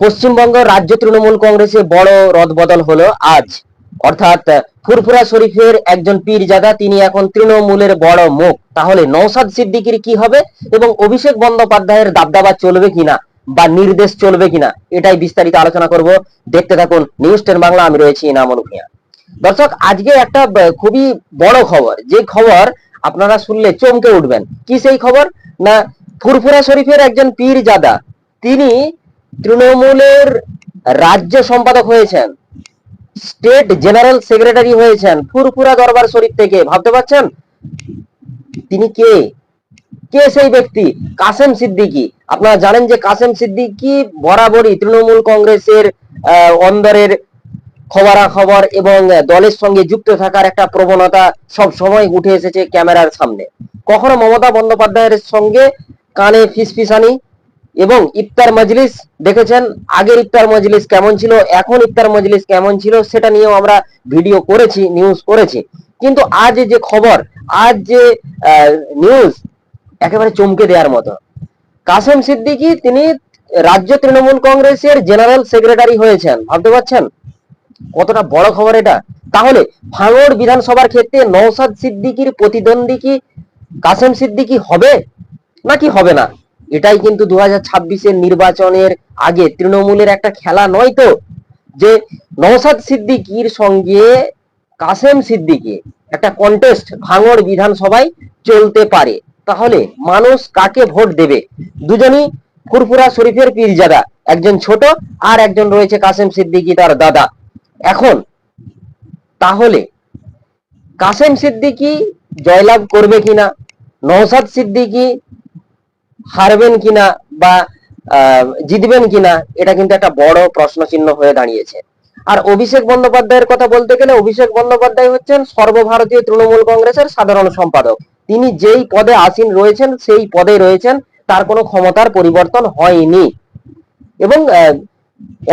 পশ্চিমবঙ্গ রাজ্য তৃণমূল কংগ্রেসে বড় রদবদল হলো আজ। অর্থাৎ ফুরফুরা শরীফের একজন পীরজাদা, তিনি এখন তৃণমূলের বড় মুখ। তাহলে নৌসাদ সিদ্দিকির কি হবে? এবং অভিষেক বন্দ্যোপাধ্যায়ের দাবদাবা চলবে কিনা? বা নির্দেশ চলবে কিনা? এটাই বিস্তারিত আলোচনা করব। দেখতে থাকুন নিউজ টেন বাংলা, আমি রয়েছি ইনামুল ভূঁইয়া দর্শক, আজকে একটা খুবই বড় খবর। যে খবর আপনারা শুনলে চমকে উঠবেন। কি সেই খবর? না, ফুরফুরা শরীফের একজন পীরজাদা, তিনি তৃণমূলের রাজ্য সম্পাদক হয়েছেন, স্টেট জেনারেল সেক্রেটারি হয়েছেন ফুরফুরা দরবার শরীফ থেকে। ভাবতে পারছেন? তিনি কে? কে সেই ব্যক্তি? কাসেম সিদ্দিকী। আপনারা জানেন যে কাসেম সিদ্দিকী বরাবরই তৃণমূল কংগ্রেসের অন্দরের খবরাখবর এবং দলের সঙ্গে যুক্ত থাকার একটা প্রবণতা সব সময় উঠে এসেছে ক্যামেরার সামনে। কখনো মমতা বন্দ্যোপাধ্যায়ের সঙ্গে কানে ফিসফিসানি এবং ইফতার মজলিস দেখেছেন, আগের ইফতার মজলিস কেমন ছিল, এখন ইফতার মজলিস কেমন ছিল সেটা নিয়েও আমরা ভিডিও করেছি নিউজ করেছি। কিন্তু আজ যে খবর, আজ যে নিউজ একেবারে চমকে দেওয়ার মতো। কাসেম সিদ্দিকী তিনি রাজ্য তৃণমূল কংগ্রেসের জেনারেল সেক্রেটারি হয়েছেন, ভাবতে পারছেন? কতটা বড় খবর এটা। তাহলে ভাঙড় বিধানসভার ক্ষেত্রে নৌসাদ সিদ্দিকির প্রতিদ্বন্দ্বী কি কাসেম সিদ্দিকি হবে? নাকি হবে না? এটাই কিন্তু দু হাজার নির্বাচনের আগে তৃণমূলের একটা খেলা নয় তো, যে নৌসাদ সিদ্দিকির সঙ্গে কাসেম সিদ্দিকি একটা কন্টেস্ট ভাঙড় বিধানসভায় চলতে পারে। তাহলে মানুষ কাকে ভোট দেবে? দুজনই ফুরফুরা শরীফের পীরজাদা, একজন ছোট আর একজন রয়েছে কাসেম সিদ্দিকি তার দাদা। এখন তাহলে কাসেম সিদ্দিকি জয়লাভ করবে কিনা? নৌসাদ সিদ্দিকি হারবেন কিনা বা জিতবেন কিনা, এটা কিন্তু একটা বড় প্রশ্ন চিহ্ন হয়ে দাঁড়িয়েছে। আর অভিষেক বন্দ্যোপাধ্যায়ের কথা বলতে গেলে অভিষেক বন্দ্যোপাধ্যায় হচ্ছেন সর্বভারতীয় তৃণমূল কংগ্রেসের সাধারণ সম্পাদক। তিনি যেই পদে আসীন রয়েছেন, সেই পদে রয়েছেন, তার কোনো ক্ষমতার পরিবর্তন হয়নি। এবং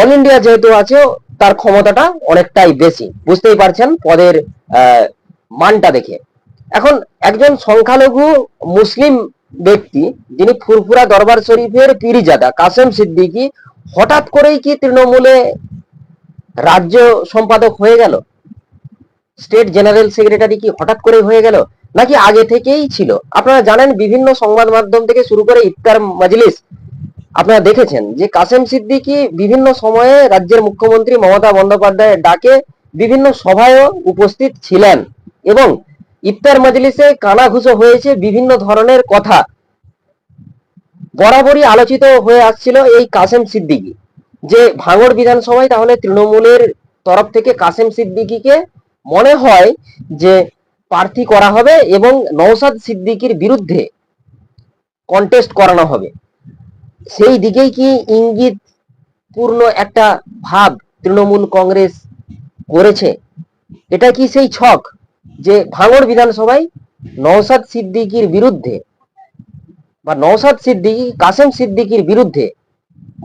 অল ইন্ডিয়া যেহেতু আছে, তার ক্ষমতাটা অনেকটাই বেশি। বুঝতেই পারছেন পদের মানটা দেখে। এখন একজন সংখ্যালঘু মুসলিম ব্যক্তি যিনি ফুরফুরা দরবার শরীফের পীরজাদা, কাসেম সিদ্দিকী, হঠাৎ করেই কি তৃণমূলে রাজ্য সম্পাদক হয়ে গেল? স্টেট জেনারেল সেক্রেটারি কি হঠাৎ করে হয়ে গেল? নাকি আগে থেকেই ছিল? আপনারা জানেন বিভিন্ন সংবাদ মাধ্যম থেকে শুরু করে ইফতার মজলিস আপনারা দেখেছেন যে কাসেম সিদ্দিকী বিভিন্ন সময়ে রাজ্যের মুখ্যমন্ত্রী মমতা বন্দ্যোপাধ্যায়ের ডাকে বিভিন্ন সভায়ও উপস্থিত ছিলেন এবং ইফতার মজলিসে কানাঘুষো হয়েছে বিভিন্ন ধরনের কথা। বরাবরই আলোচিত হয়ে আসছিল এই কাসেম সিদ্দিকি। যে ভাঙড় বিধানসভায় তাহলে তৃণমূলের তরফ থেকে কাসেম সিদ্দিকীকে মনে হয় যে প্রার্থী করা হবে এবং নৌসাদ সিদ্দিকীর বিরুদ্ধে কন্টেস্ট করানো হবে। সেই দিকেই কি ইঙ্গিত পূর্ণ একটা ভাব তৃণমূল কংগ্রেস করেছে? এটা কি সেই ছক? যে ভাঙড় বিধানসভায় নৌসাদ সিদ্দিকীর বিরুদ্ধে বা নৌসাদ সিদ্দিকী, কাসেম সিদ্দিকীর বিরুদ্ধে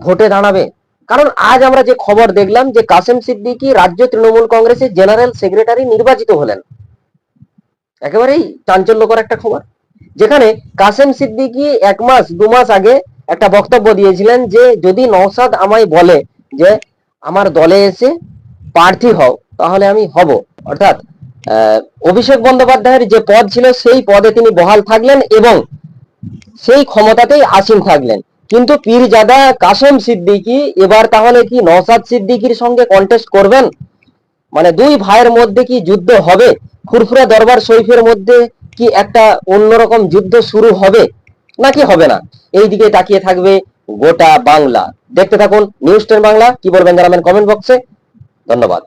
ভোটে দাঁড়াবে। কারণ আজ আমরা যে খবর দেখলাম যে কাসেম সিদ্দিকী রাজ্য তৃণমূল কংগ্রেসের জেনারেল সেক্রেটারি নির্বাচিত হলেন। একেবারেই চাঞ্চল্যকর একটা খবর। যেখানে কাসেম সিদ্দিকী এক মাস, দু মাস আগে একটা বক্তব্য দিয়েছিলেন যে যদি নওসাদ আমায় বলে যে আমার দলে এসে প্রার্থী হও, তাহলে আমি হব। অর্থাৎ অভিষেক বন্দ্যোপাধ্যায়ের যে পদ ছিল, সেই পদে তিনি বহাল থাকলেন এবং সেই ক্ষমতাতেই আসীন থাকলেন। কিন্তু পীরজাদা কাসেম সিদ্দিকী এবার তাহলে কি নওসাদ সিদ্দিকির সঙ্গে কন্টেস্ট করবেন? মানে দুই ভাইয়ের মধ্যে কি যুদ্ধ হবে? ফুরফুরা দরবার শরীফের মধ্যে কি একটা অন্যরকম যুদ্ধ শুরু হবে? নাকি হবে না? এই দিকে তাকিয়ে থাকবে গোটা বাংলা। দেখতে থাকুন নিউজ টেন বাংলা। কি বলবেন জানাবেন কমেন্ট বক্সে ধন্যবাদ।